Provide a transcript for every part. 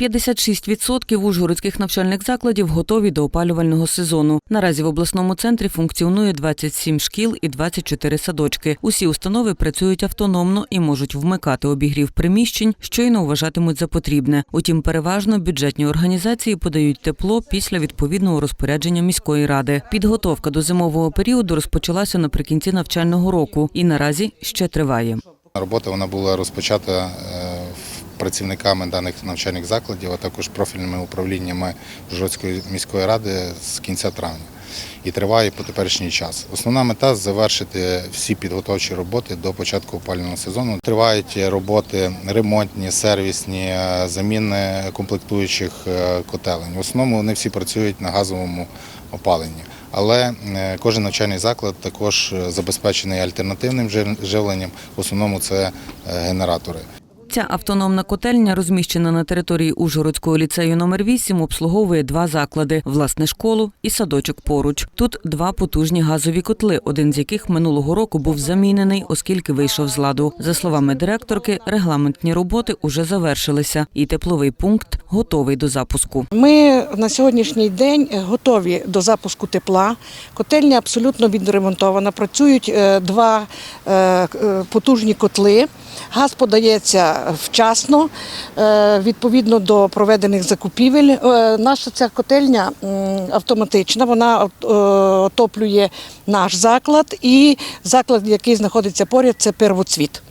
56% ужгородських навчальних закладів готові до опалювального сезону. Наразі в обласному центрі функціонує 27 шкіл і 24 садочки. Усі установи працюють автономно і можуть вмикати обігрів приміщень, щойно вважатимуть за потрібне. Утім, переважно бюджетні організації подають тепло після відповідного розпорядження міської ради. Підготовка до зимового періоду розпочалася наприкінці навчального року і наразі ще триває. Робота вона була розпочата е, працівниками даних навчальних закладів, а також профільними управліннями Жородської міської ради з кінця травня і триває по теперішній час. Основна мета завершити всі підготовчі роботи до початку опалювального сезону. Тривають роботи ремонтні, сервісні, е, заміни комплектуючих е, котелень. В основному вони всі працюють на газовому опаленні. Але е, кожен навчальний заклад також забезпечений альтернативним живленням. В основному це генератори. Ця автономна котельня, розміщена на території Ужгородського ліцею номер 8 обслуговує два заклади: власне школу і садочок поруч. Тут два потужні газові котли, один з яких минулого року був замінений, оскільки вийшов з ладу. За словами директорки, регламентні роботи уже завершилися, і тепловий пункт готовий до запуску. Ми на сьогоднішній день готові до запуску тепла. Котельня абсолютно відремонтована. Працюють е, два е, е, потужні котли. Газ подається вчасно, е, відповідно до проведених закупівель. Е, Наша ця котельня автоматична, вона е, отоплює наш заклад і заклад, який знаходиться поряд, це первоцвіт.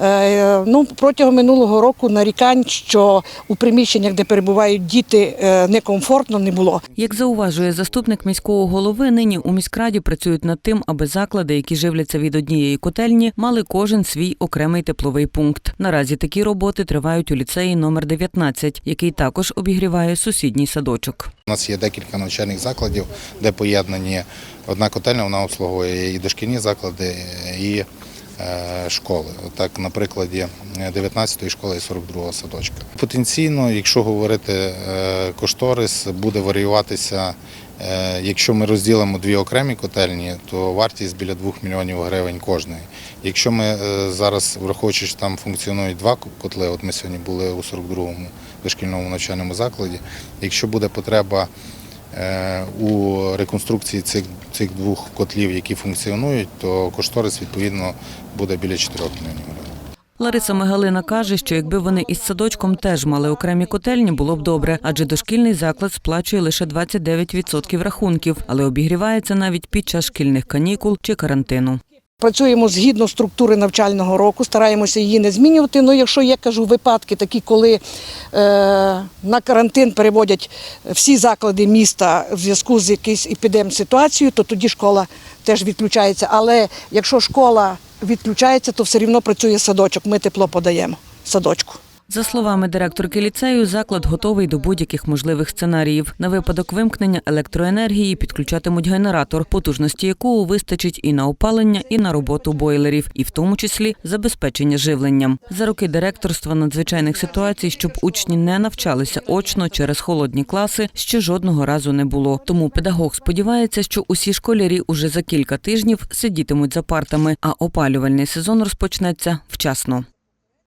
Е, Ну, протягом минулого року нарікань, що у приміщеннях, де перебувають діти, е, некомфортно не було. Як зауважує заступник міського голови, нині у міськраді працюють над тим, аби заклади, які живляться від однієї котельні, мали кожен свій окремий тепловий пункт. Наразі такі роботи тривають у ліцеї номер 19, який також обігріває сусідній садочок. У нас є декілька навчальних закладів, де поєднані одна котельня, вона обслуговує і дошкільні заклади, і школи. Так, на прикладі 19-ї школи і 42-го садочка. Потенційно, якщо говорити е, кошторис, буде варіюватися. е, Якщо ми розділимо дві окремі котельні, то вартість біля 2 мільйонів гривень кожної. Якщо ми е, зараз, враховуючи, що там функціонують два котли, от ми сьогодні були у 42-му дошкільному навчальному закладі, якщо буде потреба е, у реконструкції цих, цих двох котлів, які функціонують, то кошторис відповідно буде біля 4 мільйонів. Лариса Мигалина каже, що якби вони із садочком теж мали окремі котельні, було б добре, адже дошкільний заклад сплачує лише 29% рахунків, але обігрівається навіть під час шкільних канікул чи карантину. Працюємо згідно структури навчального року, стараємося її не змінювати. Ну, якщо є, кажу, випадки такі, коли е, на карантин переводять всі заклади міста в зв'язку з якоюсь епідем-ситуацією, то тоді школа теж відключається. Але якщо школа відключається, то все рівно працює садочок. Ми тепло подаємо садочку. За словами директорки ліцею, заклад готовий до будь-яких можливих сценаріїв. На випадок вимкнення електроенергії підключатимуть генератор, потужності якого вистачить і на опалення, і на роботу бойлерів, і в тому числі забезпечення живленням. За роки директорства надзвичайних ситуацій, щоб учні не навчалися очно через холодні класи, ще жодного разу не було. Тому педагог сподівається, що усі школярі уже за кілька тижнів сидітимуть за партами, а опалювальний сезон розпочнеться вчасно.